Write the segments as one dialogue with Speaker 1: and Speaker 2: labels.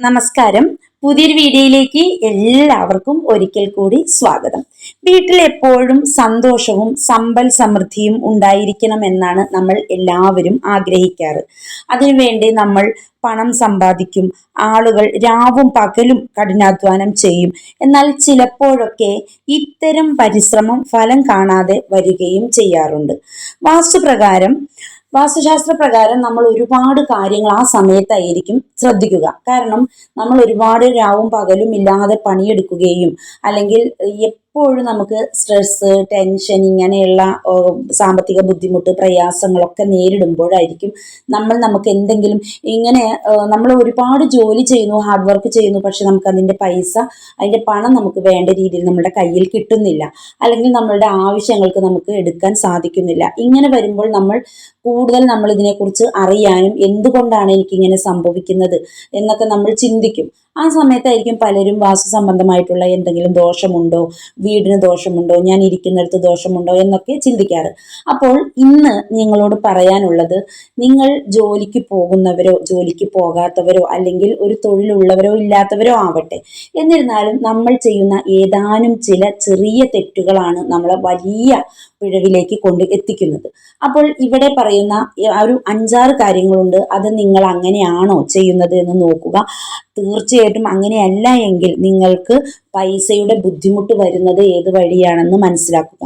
Speaker 1: നമസ്കാരം. പുതിയൊരു വീഡിയോയിലേക്ക് എല്ലാവർക്കും ഒരിക്കൽ കൂടി സ്വാഗതം. വീട്ടിൽ എപ്പോഴും സന്തോഷവും സമ്പൽ സമൃദ്ധിയും ഉണ്ടായിരിക്കണം എന്നാണ് നമ്മൾ എല്ലാവരും ആഗ്രഹിക്കാറ്. അതിനുവേണ്ടി നമ്മൾ പണം സമ്പാദിക്കും ആളുകൾ രാവും പകലും കഠിനാധ്വാനം ചെയ്യും. എന്നാൽ ചിലപ്പോഴൊക്കെ ഇത്തരം പരിശ്രമം ഫലം കാണാതെ വരികയും ചെയ്യാറുണ്ട്. വാസ്തുപ്രകാരം വാസ്തുശാസ്ത്ര പ്രകാരം നമ്മൾ ഒരുപാട് കാര്യങ്ങൾ ആ സമയത്തായിരിക്കും ശ്രദ്ധിക്കുക. കാരണം നമ്മൾ ഒരുപാട് രാവും പകലും ഇല്ലാതെ പണിയെടുക്കുകയും അല്ലെങ്കിൽ എപ്പോഴും നമുക്ക് സ്ട്രെസ് ടെൻഷൻ ഇങ്ങനെയുള്ള സാമ്പത്തിക ബുദ്ധിമുട്ട് പ്രയാസങ്ങളൊക്കെ നേരിടുമ്പോഴായിരിക്കും നമ്മൾ നമുക്ക് എന്തെങ്കിലും ഇങ്ങനെ നമ്മൾ ഒരുപാട് ജോലി ചെയ്യുന്നു ഹാർഡ് വർക്ക് ചെയ്യുന്നു പക്ഷെ നമുക്ക് അതിന്റെ പൈസ അതിന്റെ പണം നമുക്ക് വേണ്ട രീതിയിൽ നമ്മുടെ കയ്യിൽ കിട്ടുന്നില്ല. അല്ലെങ്കിൽ നമ്മളുടെ ആവശ്യങ്ങൾക്ക് നമുക്ക് എടുക്കാൻ സാധിക്കുന്നില്ല. ഇങ്ങനെ വരുമ്പോൾ നമ്മൾ കൂടുതൽ നമ്മൾ ഇതിനെക്കുറിച്ച് അറിയാനും എന്തുകൊണ്ടാണ് എനിക്കിങ്ങനെ സംഭവിക്കുന്നത് എന്നൊക്കെ നമ്മൾ ചിന്തിക്കും. ആ സമയത്തായിരിക്കും പലരും വാസ്തു സംബന്ധമായിട്ടുള്ള എന്തെങ്കിലും ദോഷമുണ്ടോ? വീടിന് ദോഷമുണ്ടോ? ഞാൻ ഇരിക്കുന്നിടത്ത് ദോഷമുണ്ടോ? എന്നൊക്കെ ചിന്തിക്കാറ്. അപ്പോൾ ഇന്ന് നിങ്ങളോട് പറയാനുള്ളത് നിങ്ങൾ ജോലിക്ക് പോകുന്നവരോ ജോലിക്ക് പോകാത്തവരോ അല്ലെങ്കിൽ ഒരു തൊഴിലുള്ളവരോ ഇല്ലാത്തവരോ ആവട്ടെ. എന്നിരുന്നാലും നമ്മൾ ചെയ്യുന്ന ഏതാനും ചില ചെറിയ തെറ്റുകളാണ് നമ്മളെ വലിയ പിഴവിലേക്ക് കൊണ്ട് എത്തിക്കുന്നത്. അപ്പോൾ ഇവിടെ പറയുന്ന ഒരു അഞ്ചാറ് കാര്യങ്ങളുണ്ട്. അത് നിങ്ങൾ അങ്ങനെയാണോ ചെയ്യുന്നത് എന്ന് നോക്കുക. തീർച്ചയായിട്ടും അങ്ങനെയല്ല എങ്കിൽ നിങ്ങൾക്ക് പൈസയുടെ ബുദ്ധിമുട്ട് വരുന്നത് ഏത് വഴിയാണെന്ന് മനസ്സിലാക്കുക.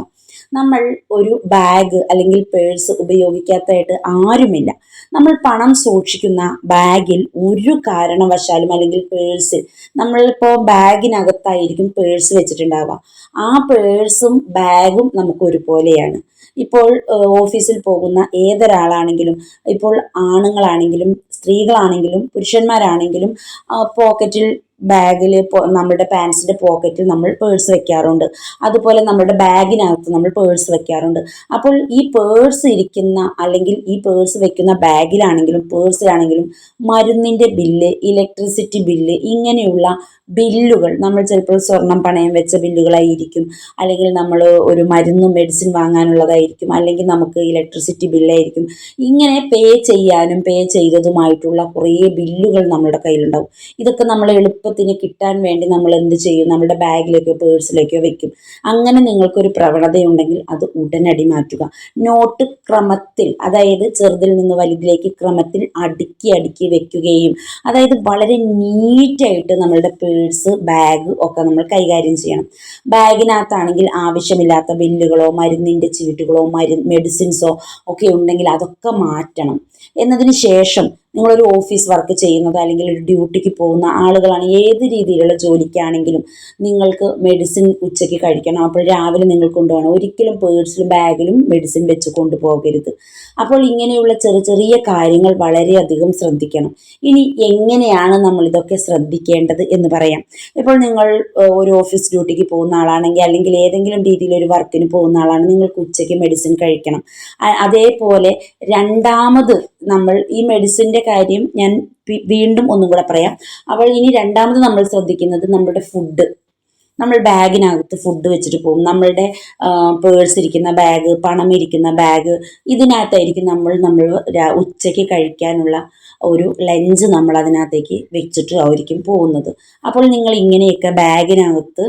Speaker 1: നമ്മൾ ഒരു ബാഗ് അല്ലെങ്കിൽ പേഴ്സ് ഉപയോഗിക്കാത്തതായിട്ട് ആരുമില്ല. നമ്മൾ പണം സൂക്ഷിക്കുന്ന ബാഗിൽ ഒരു കാരണവശാലും അല്ലെങ്കിൽ പേഴ്സിൽ നമ്മളിപ്പോൾ ബാഗിനകത്തായിരിക്കും പേഴ്സ് വെച്ചിട്ടുണ്ടാവുക. ആ പേഴ്സും ബാഗും നമുക്ക് ഒരുപോലെയാണ്. ഇപ്പോൾ ഓഫീസിൽ പോകുന്ന ഏതൊരാളാണെങ്കിലും ഇപ്പോൾ ആണുങ്ങളാണെങ്കിലും സ്ത്രീകളാണെങ്കിലും പുരുഷന്മാരാണെങ്കിലും പോക്കറ്റിൽ ബാഗിൽ നമ്മുടെ പാൻസിന്റെ പോക്കറ്റിൽ നമ്മൾ പേഴ്സ് വെക്കാറുണ്ട്. അതുപോലെ നമ്മുടെ ബാഗിനകത്ത് നമ്മൾ പേഴ്സ് വെക്കാറുണ്ട്. അപ്പോൾ ഈ പേഴ്സ് ഇരിക്കുന്ന അല്ലെങ്കിൽ ഈ പേഴ്സ് വെക്കുന്ന ബാഗിലാണെങ്കിലും പേഴ്സിലാണെങ്കിലും മരുന്നിന്റെ ബില്ല് ഇലക്ട്രിസിറ്റി ബില്ല് ഇങ്ങനെയുള്ള ബില്ലുകൾ നമ്മൾ ചിലപ്പോൾ സ്വർണം പണയം വെച്ച ബില്ലുകളായിരിക്കും. അല്ലെങ്കിൽ നമ്മൾ ഒരു മരുന്ന് മെഡിസിൻ വാങ്ങാനുള്ളതായിരിക്കും. അല്ലെങ്കിൽ നമുക്ക് ഇലക്ട്രിസിറ്റി ബില്ലായിരിക്കും. ഇങ്ങനെ പേ ചെയ്യാനും പേ ചെയ്തതുമായിട്ടുള്ള കുറേ ബില്ലുകൾ നമ്മുടെ കയ്യിലുണ്ടാവും. ഇതൊക്കെ നമ്മൾ എളുപ്പത്തിന് കിട്ടാൻ വേണ്ടി നമ്മൾ എന്ത് ചെയ്യും? നമ്മുടെ ബാഗിലേക്കോ പേഴ്സിലേക്കോ വെക്കും. അങ്ങനെ നിങ്ങൾക്കൊരു പ്രവണതയുണ്ടെങ്കിൽ അത് ഉടനടി മാറ്റുക. നോട്ട് ക്രമത്തിൽ അതായത് ചെറുതിൽ നിന്ന് വലുതിലേക്ക് ക്രമത്തിൽ അടുക്കി അടുക്കി വെക്കുകയും അതായത് വളരെ നീറ്റായിട്ട് നമ്മളുടെ പേഴ്സ് ബാഗ് ഒക്കെ നമ്മൾ കൈകാര്യം ചെയ്യണം. ബാഗിനകത്താണെങ്കിൽ ആവശ്യമില്ലാത്ത ബില്ലുകളോ മരുന്നിന്റെ ചീട്ടുകളോ മരു മെഡിസിൻസോ ഒക്കെ ഉണ്ടെങ്കിൽ അതൊക്കെ മാറ്റണം. എന്നതിന് ശേഷം നിങ്ങളൊരു ഓഫീസ് വർക്ക് ചെയ്യുന്നത് അല്ലെങ്കിൽ ഒരു ഡ്യൂട്ടിക്ക് പോകുന്ന ആളുകളാണ്. ഏത് രീതിയിലുള്ള ജോലിക്കാണെങ്കിലും നിങ്ങൾക്ക് മെഡിസിൻ ഉച്ചയ്ക്ക് കഴിക്കണം. അപ്പോൾ രാവിലെ നിങ്ങൾ കൊണ്ടുപോകണം. ഒരിക്കലും പേഴ്സിലും ബാഗിലും മെഡിസിൻ വെച്ച് കൊണ്ടുപോകരുത്. അപ്പോൾ ഇങ്ങനെയുള്ള ചെറിയ ചെറിയ കാര്യങ്ങൾ വളരെയധികം ശ്രദ്ധിക്കണം. ഇനി എങ്ങനെയാണ് നമ്മൾ ഇതൊക്കെ ശ്രദ്ധിക്കേണ്ടത് എന്ന് പറയാം. ഇപ്പോൾ നിങ്ങൾ ഒരു ഓഫീസ് ഡ്യൂട്ടിക്ക് പോകുന്ന ആളാണെങ്കിൽ അല്ലെങ്കിൽ ഏതെങ്കിലും രീതിയിൽ ഒരു വർക്കിന് പോകുന്ന ആളാണ്. നിങ്ങൾക്ക് ഉച്ചയ്ക്ക് മെഡിസിൻ കഴിക്കണം. അതേപോലെ രണ്ടാമത് നമ്മൾ ഈ മെഡിസിന്റെ കാര്യം ഞാൻ വീണ്ടും ഒന്നും കൂടെ പറയാം. അപ്പോൾ ഇനി രണ്ടാമത് നമ്മൾ ശ്രദ്ധിക്കുന്നത് നമ്മുടെ ഫുഡ് നമ്മൾ ബാഗിനകത്ത് ഫുഡ് വെച്ചിട്ട് പോകും. നമ്മളുടെ പേഴ്സ് ഇരിക്കുന്ന ബാഗ് പണം ഇരിക്കുന്ന ബാഗ് ഇതിനകത്തായിരിക്കും നമ്മൾ നമ്മൾ ഉച്ചയ്ക്ക് കഴിക്കാനുള്ള ഒരു ലഞ്ച് നമ്മൾ അതിനകത്തേക്ക് വെച്ചിട്ട് ആയിരിക്കും പോകുന്നത്. അപ്പോൾ നിങ്ങൾ ഇങ്ങനെയൊക്കെ ബാഗിനകത്ത്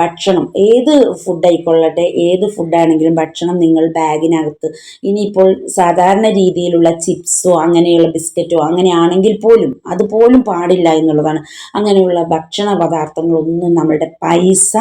Speaker 1: ഭക്ഷണം ഏത് ഫുഡ് ആയിക്കൊള്ളട്ടെ ഏത് ഫുഡാണെങ്കിലും ഭക്ഷണം നിങ്ങൾ ബാഗിനകത്ത്. ഇനിയിപ്പോൾ സാധാരണ രീതിയിലുള്ള ചിപ്സോ അങ്ങനെയുള്ള ബിസ്ക്കറ്റോ അങ്ങനെയാണെങ്കിൽ പോലും അതുപോലും പാടില്ല എന്നുള്ളതാണ്. അങ്ങനെയുള്ള ഭക്ഷണ പദാർത്ഥങ്ങളൊന്നും നമ്മളുടെ പൈസ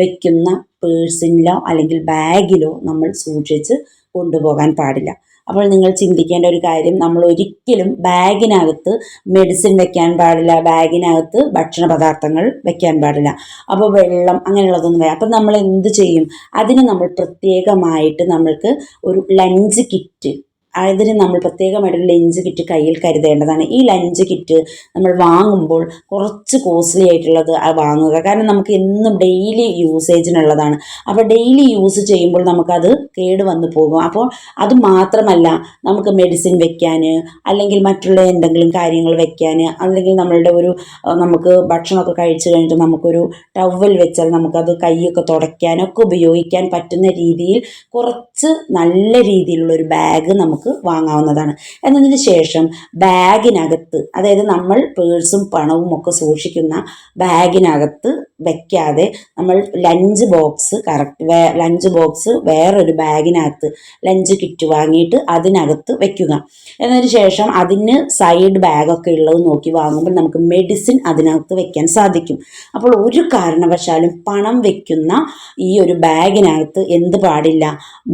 Speaker 1: വെക്കുന്ന പേഴ്സിലോ അല്ലെങ്കിൽ ബാഗിലോ നമ്മൾ സൂക്ഷിച്ച് കൊണ്ടുപോകാൻ പാടില്ല. അപ്പോൾ നിങ്ങൾ ചിന്തിക്കേണ്ട ഒരു കാര്യം നമ്മൾ ഒരിക്കലും ബാഗിനകത്ത് മെഡിസിൻ വെക്കാൻ പാടില്ല ബാഗിനകത്ത് ഭക്ഷണ പദാർത്ഥങ്ങൾ വെക്കാൻ പാടില്ല. അപ്പോൾ വെള്ളം അങ്ങനെയുള്ളതൊന്നും വേണം അപ്പം നമ്മൾ എന്ത് ചെയ്യും? അതിന് നമ്മൾ പ്രത്യേകമായിട്ട് നമ്മൾക്ക് ഒരു ലഞ്ച് കിറ്റ് അതിന് നമ്മൾ പ്രത്യേകമായിട്ടൊരു ലഞ്ച് കിറ്റ് കയ്യിൽ കരുതേണ്ടതാണ്. ഈ ലഞ്ച് കിറ്റ് നമ്മൾ വാങ്ങുമ്പോൾ കുറച്ച് കോസ്റ്റ്ലി ആയിട്ടുള്ളത് വാങ്ങുക. കാരണം നമുക്ക് എന്നും ഡെയിലി യൂസേജിനുള്ളതാണ് അപ്പോൾ ഡെയിലി യൂസ് ചെയ്യുമ്പോൾ നമുക്കത് കേട് വന്നു പോകും. അപ്പോൾ അത് മാത്രമല്ല നമുക്ക് മെഡിസിൻ വെക്കാൻ അല്ലെങ്കിൽ മറ്റുള്ള എന്തെങ്കിലും കാര്യങ്ങൾ വെക്കാൻ അല്ലെങ്കിൽ നമ്മളുടെ ഒരു നമുക്ക് ഭക്ഷണമൊക്കെ കഴിച്ചു കഴിഞ്ഞിട്ട് നമുക്കൊരു ടവൽ വെച്ചാൽ നമുക്കത് കൈയൊക്കെ തുടയ്ക്കാനൊക്കെ ഉപയോഗിക്കാൻ പറ്റുന്ന രീതിയിൽ കുറച്ച് നല്ല രീതിയിലുള്ള ഒരു ബാഗ് നമുക്ക് നമുക്ക് വാങ്ങാവുന്നതാണ്. എന്നതിന് ശേഷം ബാഗിനകത്ത് അതായത് നമ്മൾ പേഴ്സും പണവും ഒക്കെ സൂക്ഷിക്കുന്ന ബാഗിനകത്ത് വെക്കാതെ നമ്മൾ lunch box correct lunch box വേറൊരു ബാഗിനകത്ത് ലഞ്ച് കിറ്റ് വാങ്ങിയിട്ട് അതിനകത്ത് വെക്കുക. എന്നതിന് ശേഷം അതിന് സൈഡ് ബാഗൊക്കെ ഉള്ളത് നോക്കി വാങ്ങുമ്പോൾ നമുക്ക് മെഡിസിൻ അതിനകത്ത് വെക്കാൻ സാധിക്കും. അപ്പോൾ ഒരു കാരണവശാലും പണം വെക്കുന്ന ഈ ഒരു ബാഗിനകത്ത് എന്ത് പാടില്ല?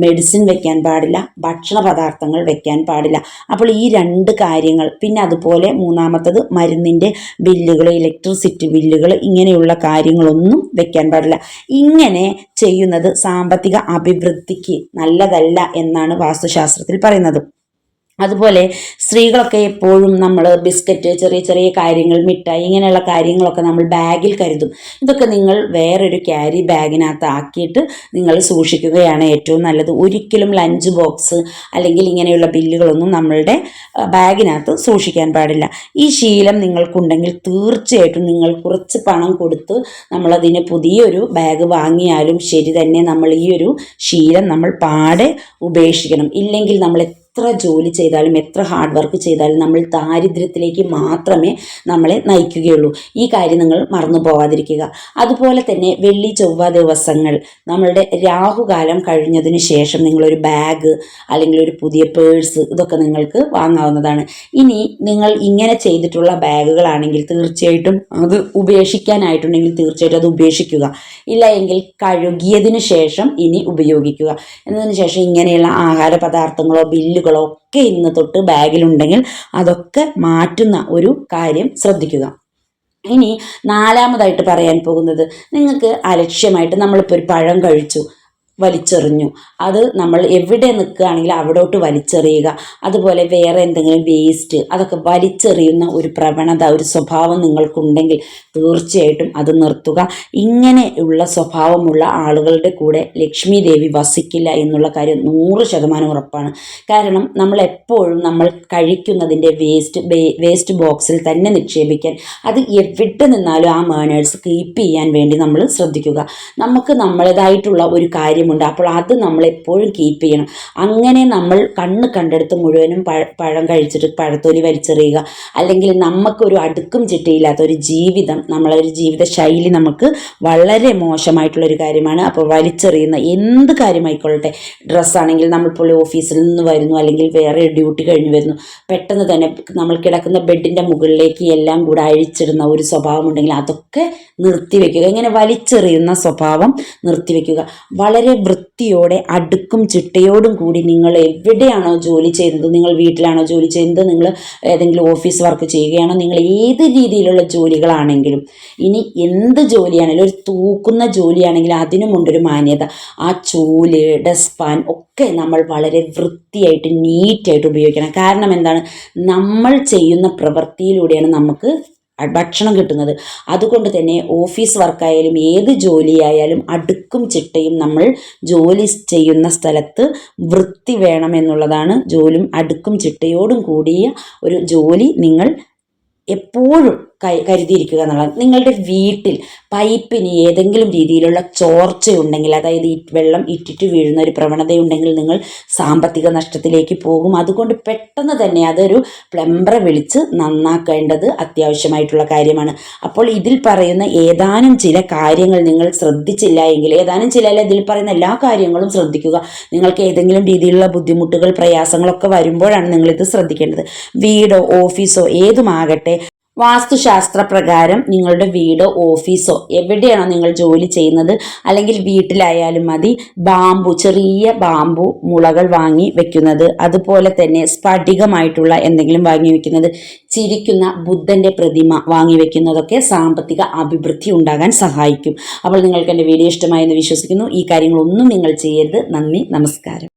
Speaker 1: മെഡിസിൻ വെക്കാൻ പാടില്ല ഭക്ഷണ പദാർത്ഥങ്ങൾ വെക്കാൻ പാടില്ല. അപ്പോൾ ഈ രണ്ട് കാര്യങ്ങൾ പിന്നെ അതുപോലെ മൂന്നാമത്തത് മരുന്നിന്റെ ബില്ലുകൾ ഇലക്ട്രിസിറ്റി ബില്ലുകൾ ഇങ്ങനെയുള്ള കാര്യങ്ങളൊന്നും വെക്കാൻ പാടില്ല. ഇങ്ങനെ ചെയ്യുന്നത് സാമ്പത്തിക അഭിവൃദ്ധിക്ക് നല്ലതല്ല എന്നാണ് വാസ്തുശാസ്ത്രത്തിൽ പറയുന്നത്. അതുപോലെ സ്ത്രീകളൊക്കെ എപ്പോഴും നമ്മൾ ബിസ്ക്കറ്റ് ചെറിയ ചെറിയ കാര്യങ്ങൾ മിഠായി ഇങ്ങനെയുള്ള കാര്യങ്ങളൊക്കെ നമ്മൾ ബാഗിൽ കരുതും. ഇതൊക്കെ നിങ്ങൾ വേറൊരു ക്യാരി ബാഗിനകത്ത് ആക്കിയിട്ട് നിങ്ങൾ സൂക്ഷിക്കുകയാണ് ഏറ്റവും നല്ലത്. ഒരിക്കലും ലഞ്ച് ബോക്സ് അല്ലെങ്കിൽ ഇങ്ങനെയുള്ള ബില്ലുകളൊന്നും നമ്മളുടെ ബാഗിനകത്ത് സൂക്ഷിക്കാൻ പാടില്ല. ഈ ശീലം നിങ്ങൾക്കുണ്ടെങ്കിൽ തീർച്ചയായിട്ടും നിങ്ങൾ കുറച്ച് പണം കൊടുത്ത് നമ്മളതിന് പുതിയൊരു ബാഗ് വാങ്ങിയാലും ശരി തന്നെ നമ്മൾ ഈ ഒരു ശീലം നമ്മൾ പാടെ ഉപേക്ഷിക്കണം. ഇല്ലെങ്കിൽ നമ്മൾ എത്ര ജോലി ചെയ്താലും എത്ര ഹാർഡ് വർക്ക് ചെയ്താലും നമ്മൾ ദാരിദ്ര്യത്തിലേക്ക് മാത്രമേ നമ്മളെ നയിക്കുകയുള്ളൂ. ഈ കാര്യം നിങ്ങൾ മറന്നു പോവാതിരിക്കുക. അതുപോലെ തന്നെ വെള്ളി ചൊവ്വ ദിവസങ്ങൾ നമ്മളുടെ രാഹുകാലം കഴിഞ്ഞതിന് ശേഷം നിങ്ങളൊരു ബാഗ് അല്ലെങ്കിൽ ഒരു പുതിയ പേഴ്സ് ഇതൊക്കെ നിങ്ങൾക്ക് വാങ്ങാവുന്നതാണ്. ഇനി നിങ്ങൾ ഇങ്ങനെ ചെയ്തിട്ടുള്ള ബാഗുകളാണെങ്കിൽ തീർച്ചയായിട്ടും അത് ഉപേക്ഷിക്കാനായിട്ടുണ്ടെങ്കിൽ തീർച്ചയായിട്ടും അത് ഉപേക്ഷിക്കുക. ഇല്ല എങ്കിൽ കഴുകിയതിന് ശേഷം ഇനി ഉപയോഗിക്കുക. എന്നതിന് ശേഷം ഇങ്ങനെയുള്ള ആഹാര പദാർത്ഥങ്ങളോ ബില്ല് ഒക്കെ ഇന്ന് തൊട്ട് ബാഗിലുണ്ടെങ്കിൽ അതൊക്കെ മാറ്റുന്ന ഒരു കാര്യം ശ്രദ്ധിക്കുക. ഇനി നാലാമതായിട്ട് പറയാൻ പോകുന്നത് നിങ്ങൾക്ക് അലക്ഷ്യമായിട്ട് നമ്മളിപ്പോൾ ഒരു പഴം കഴിച്ചു. വലിച്ചെറിഞ്ഞു. അത് നമ്മൾ എവിടെ നിൽക്കുകയാണെങ്കിലും അവിടോട്ട് വലിച്ചെറിയുക. അതുപോലെ വേറെ എന്തെങ്കിലും വേസ്റ്റ് അതൊക്കെ വലിച്ചെറിയുന്ന ഒരു പ്രവണത ഒരു സ്വഭാവം നിങ്ങൾക്കുണ്ടെങ്കിൽ തീർച്ചയായിട്ടും അത് നിർത്തുക. ഇങ്ങനെയുള്ള സ്വഭാവമുള്ള ആളുകളുടെ കൂടെ ലക്ഷ്മി ദേവി വസിക്കില്ല എന്നുള്ള കാര്യം നൂറ് ശതമാനം ഉറപ്പാണ്. കാരണം നമ്മൾ എപ്പോഴും നമ്മൾ കഴിക്കുന്നതിന്റെ വേസ്റ്റ് വേസ്റ്റ് ബോക്സിൽ തന്നെ നിക്ഷേപിക്കാൻ അത് എവിടെ നിന്നാലും ആ മേണേഴ്സ് കീപ്പ് ചെയ്യാൻ വേണ്ടി നമ്മൾ ശ്രദ്ധിക്കുക. നമുക്ക് നമ്മളേതായിട്ടുള്ള ഒരു കാര്യം കാര്യമുണ്ട് അപ്പോൾ അത് നമ്മൾ എപ്പോഴും കീപ്പ് ചെയ്യണം. അങ്ങനെ നമ്മൾ കണ്ണ് കണ്ടെടുത്ത് മുഴുവനും പഴം കഴിച്ചിട്ട് പഴത്തൊലി വലിച്ചെറിയുക. അല്ലെങ്കിൽ നമുക്കൊരു അടുക്കും ചിട്ടയില്ലാത്ത ഒരു ജീവിതം നമ്മളൊരു ജീവിത ശൈലി നമുക്ക് വളരെ മോശമായിട്ടുള്ളൊരു കാര്യമാണ്. അപ്പോൾ വലിച്ചെറിയുന്ന എന്ത് കാര്യമായിക്കൊള്ളട്ടെ. ഡ്രസ്സാണെങ്കിൽ നമ്മളിപ്പോൾ ഓഫീസിൽ നിന്ന് വരുന്നു അല്ലെങ്കിൽ വേറെ ഡ്യൂട്ടി കഴിഞ്ഞു വരുന്നു. പെട്ടെന്ന് തന്നെ നമ്മൾ കിടക്കുന്ന ബെഡിന്റെ മുകളിലേക്ക് എല്ലാം കൂടെ അഴിച്ചിടുന്ന ഒരു സ്വഭാവം ഉണ്ടെങ്കിൽ അതൊക്കെ നിർത്തിവെക്കുക. ഇങ്ങനെ വലിച്ചെറിയുന്ന സ്വഭാവം നിർത്തിവെക്കുക. വളരെ വളരെ വൃത്തിയോടെ അടുക്കും ചിട്ടയോടും കൂടി നിങ്ങൾ എവിടെയാണോ ജോലി ചെയ്യുന്നത് നിങ്ങൾ വീട്ടിലാണോ ജോലി ചെയ്യുന്നത് നിങ്ങൾ ഏതെങ്കിലും ഓഫീസ് വർക്ക് ചെയ്യുകയാണോ നിങ്ങൾ ഏത് രീതിയിലുള്ള ജോലികളാണെങ്കിലും ഇനി എന്ത് ജോലിയാണെങ്കിലും ഒരു തൂക്കുന്ന ജോലിയാണെങ്കിലും അതിനുമുണ്ടൊരു മാന്യത. ആ ചൂൽ ഡസ്പാൻ ഒക്കെ നമ്മൾ വളരെ വൃത്തിയായിട്ട് നീറ്റായിട്ട് ഉപയോഗിക്കണം. കാരണം എന്താണ്? നമ്മൾ ചെയ്യുന്ന പ്രവൃത്തിയിലൂടെയാണ് നമുക്ക് ഭക്ഷണം കിട്ടുന്നത്. അതുകൊണ്ട് തന്നെ ഓഫീസ് വർക്കായാലും ഏത് ജോലിയായാലും അടുക്കും ചിട്ടയും നമ്മൾ ജോലി ചെയ്യുന്ന സ്ഥലത്ത് വൃത്തി വേണം എന്നുള്ളതാണ് ജോലിയും അടുക്കും ചിട്ടയോടും കൂടിയ ഒരു ജോലി നിങ്ങൾ എപ്പോഴും കരുതിയിരിക്കുക എന്നുള്ളത്. നിങ്ങളുടെ വീട്ടിൽ പൈപ്പിന് ഏതെങ്കിലും രീതിയിലുള്ള ചോർച്ചയുണ്ടെങ്കിൽ അതായത് ഈ വെള്ളം ഇറ്റിറ്റ് വീഴുന്ന ഒരു പ്രവണതയുണ്ടെങ്കിൽ നിങ്ങൾ സാമ്പത്തിക നഷ്ടത്തിലേക്ക് പോകും. അതുകൊണ്ട് പെട്ടെന്ന് തന്നെ അതൊരു പ്ലംബറെ വിളിച്ച് നന്നാക്കേണ്ടത് അത്യാവശ്യമായിട്ടുള്ള കാര്യമാണ്. അപ്പോൾ ഇതിൽ പറയുന്ന ഏതാനും ചില കാര്യങ്ങൾ നിങ്ങൾ ശ്രദ്ധിച്ചില്ല എങ്കിൽ ഏതാനും ചില ഇതിൽ പറയുന്ന എല്ലാ കാര്യങ്ങളും ശ്രദ്ധിക്കുക. നിങ്ങൾക്ക് ഏതെങ്കിലും രീതിയിലുള്ള ബുദ്ധിമുട്ടുകൾ പ്രയാസങ്ങളൊക്കെ വരുമ്പോഴാണ് നിങ്ങളിത് ശ്രദ്ധിക്കേണ്ടത്. വീടോ ഓഫീസോ ഏതുമാകട്ടെ വാസ്തുശാസ്ത്ര പ്രകാരം നിങ്ങളുടെ വീടോ ഓഫീസോ എവിടെയാണോ നിങ്ങൾ ജോലി ചെയ്യുന്നത് അല്ലെങ്കിൽ വീട്ടിലായാലും മതി ബാമ്പു ചെറിയ ബാമ്പു മുളകൾ വാങ്ങി വെക്കുന്നത് അതുപോലെ തന്നെ സ്ഫടികമായിട്ടുള്ള എന്തെങ്കിലും വാങ്ങി വെക്കുന്നത് ചിരിക്കുന്ന ബുദ്ധന്റെ പ്രതിമ വാങ്ങി വെക്കുന്നതൊക്കെ സാമ്പത്തിക അഭിവൃദ്ധി ഉണ്ടാകാൻ സഹായിക്കും. അപ്പോൾ നിങ്ങൾക്ക് എന്റെ വീഡിയോ ഇഷ്ടമായെന്ന് വിശ്വസിക്കുന്നു. ഈ കാര്യങ്ങളൊന്നും നിങ്ങൾ ചെയ്യരുത്. നന്ദി നമസ്കാരം.